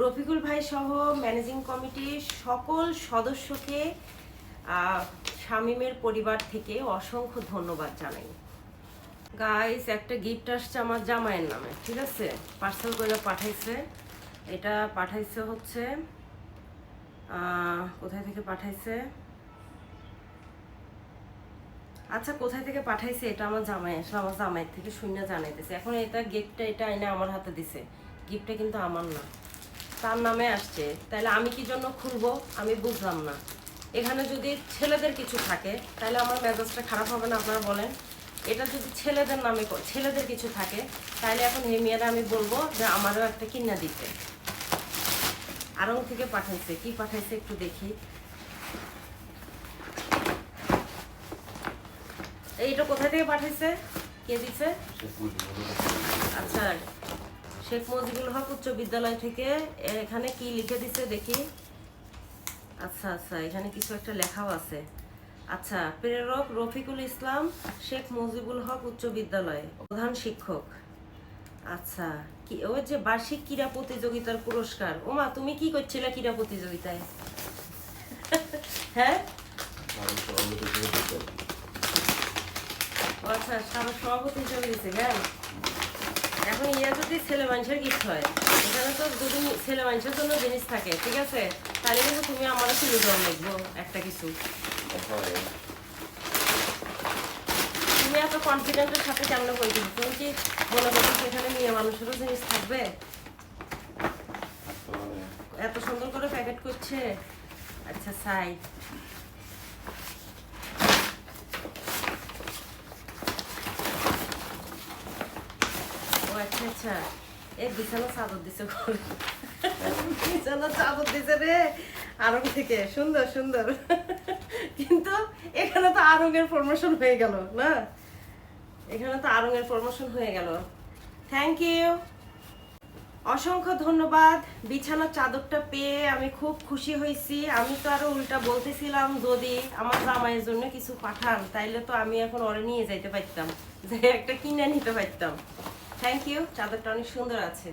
রফিকুল ভাই সহ ম্যানেজিং কমিটির সকল সদস্যকে শামীমের পরিবার থেকে অসংখ্য ধন্যবাদ জানাই। গাইস একটা গিফট আসছে আমার জামাইয়ের নামে, ঠিক আছে? পার্সেল করে পাঠাইছে। এটা পাঠাইছে হচ্ছে কোথায় থেকে পাঠাইছে? আচ্ছা কোথায় থেকে পাঠাইছে এটা আমার জামাই আসলে আমার জামাইয়ের থেকে শূন্য জানাইতেছে। এখন এটা গিফটটা এটা এনে আমার হাতে দিছে। গিফটটা কিন্তু আমার না। তার নামে আসছে। তাহলে আমি কি জন্য খুলবো? আমি বুঝলাম না। এখানে যদি ছেলেদের কিছু থাকে তাহলে আমার মেজাজটা খারাপ হবে না আপনারা বলেন? এটা যদি ছেলেদের নামে ছেলেদের কিছু থাকে তাহলে এখন হেমিয়ারা আমি বলব যে আমারও একটা কিনা দিতে। আরং থেকে পাঠাইছে। কি পাঠাইছে একটু দেখি। এইটা কোথা থেকে পাঠাইছে? কে দিছে? আচ্ছা। শেখ মুজিবুল হক উচ্চ বিদ্যালয় থেকে এখানে কি লিখে দিছে দেখি। আচ্ছা আচ্ছা এখানে কিছু একটা লেখাও আছে। আচ্ছা প্রেরক রফিকুল ইসলাম, শেখ মুজিবুল হক উচ্চ বিদ্যালয়, প্রধান শিক্ষক। আচ্ছা কি, ওই যে বার্ষিক ক্রীড়া প্রতিযোগিতার পুরস্কার। ওমা তুমি কি করছিলে ক্রীড়া প্রতিযোগিতায়? হ্যাঁ? আচ্ছা সভাপতি হিসেবে দিছে কেন এখন ইয়া যদি ছেলে মানুষের গিফট হয় এখানে তো যদি ছেলে মানুষের জন্য জিনিস থাকে ঠিক আছে? তাহলে কিন্তু তুমি আমার তুলে দেওয়া লিখব একটা কিছু। তুমি এত কনফিডেন্টের সাথে কেমন বলছো তুমি কি মনে করছ সেখানে মেয়ে মানুষেরও জিনিস থাকবে? এত সুন্দর করে প্যাকেট করছে? আচ্ছা সাই। আচ্ছা আচ্ছা। এই বিছানা চাদর দিছে রে থেকে। সুন্দর সুন্দর। কিন্তু এখানে তো হয়ে গেল, না? এখানে তো হয়ে গেল। থ্যাংক ইউ অসংখ্য ধন্যবাদ। বিছানার চাদরটা পেয়ে আমি খুব খুশি হয়েছি। আমি তো আরও উল্টা বলতেছিলাম, যদি আমার জামাইয়ের জন্য কিছু পাঠান, তাইলে তো আমি এখন ওরে নিয়ে যাইতে পারতাম। যে একটা কিনে নিতে পারতাম। থ্যাংক ইউ চাদরটা অনেক সুন্দর আছে।